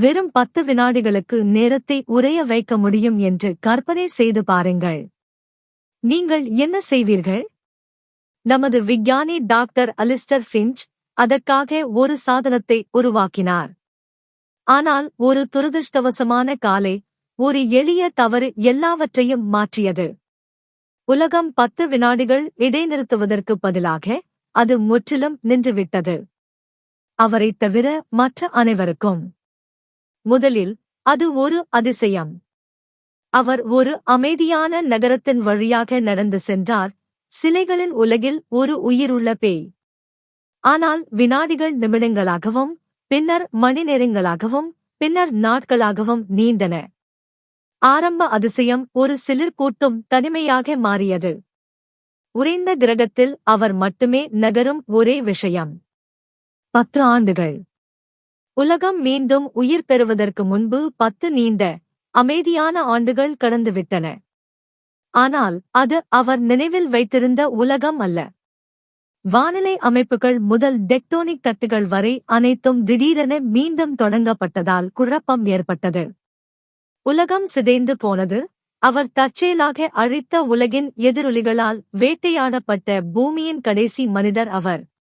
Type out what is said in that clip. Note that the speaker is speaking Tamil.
வெறும் பத்து வினாடிகளுக்கு நேரத்தை உரைய வைக்க முடியும் என்று கற்பனை செய்து பாருங்கள். நீங்கள் என்ன செய்வீர்கள்? நமது விஞ்ஞானி டாக்டர் அலிஸ்டர் ஃபின்ச் அதற்காக ஒரு சாதனத்தை உருவாக்கினார். ஆனால் ஒரு துரதிருஷ்டவசமான காலை ஒரு எளிய தவறு எல்லாவற்றையும் மாற்றியது. உலகம் பத்து வினாடிகள் இடைநிறுத்துவதற்கு பதிலாக அது முற்றிலும் நின்றுவிட்டது. அவரைத் தவிர மற்ற அனைவருக்கும். முதலில் அது ஒரு அதிசயம். அவர் ஒரு அமைதியான நகரத்தின் வழியாக நடந்து சென்றார் சிலைகளின் உலகில் ஒரு உயிருள்ள பேய். ஆனால் வினாடிகள் நிமிடங்களாகவும் பின்னர் மணிநேரங்களாகவும் பின்னர் நாட்களாகவும் நீண்டன. ஆரம்ப அதிசயம் ஒரு சிலிர் கூட்டும் தனிமையாக மாறியது. உறைந்த கிரகத்தில் அவர் மட்டுமே நகரும் ஒரே விஷயம். பத்து ஆண்டுகள். உலகம் மீண்டும் உயிர் பெறுவதற்கு முன்பு பத்து நீண்ட அமைதியான ஆண்டுகள் கடந்துவிட்டன. ஆனால் அது அவர் நினைவில் வைத்திருந்த உலகம் அல்ல. வானிலை அமைப்புகள் முதல் டெக்டோனிக் தட்டுகள் வரை அனைத்தும் திடீரென மீண்டும் தொடங்கப்பட்டதால் குழப்பம் ஏற்பட்டது. உலகம் சிதைந்து போனது அவர் தற்செயலாக அழித்த உலகின் எதிரொலிகளால் வேட்டையாடப்பட்ட பூமியின் கடைசி மனிதர் அவர்.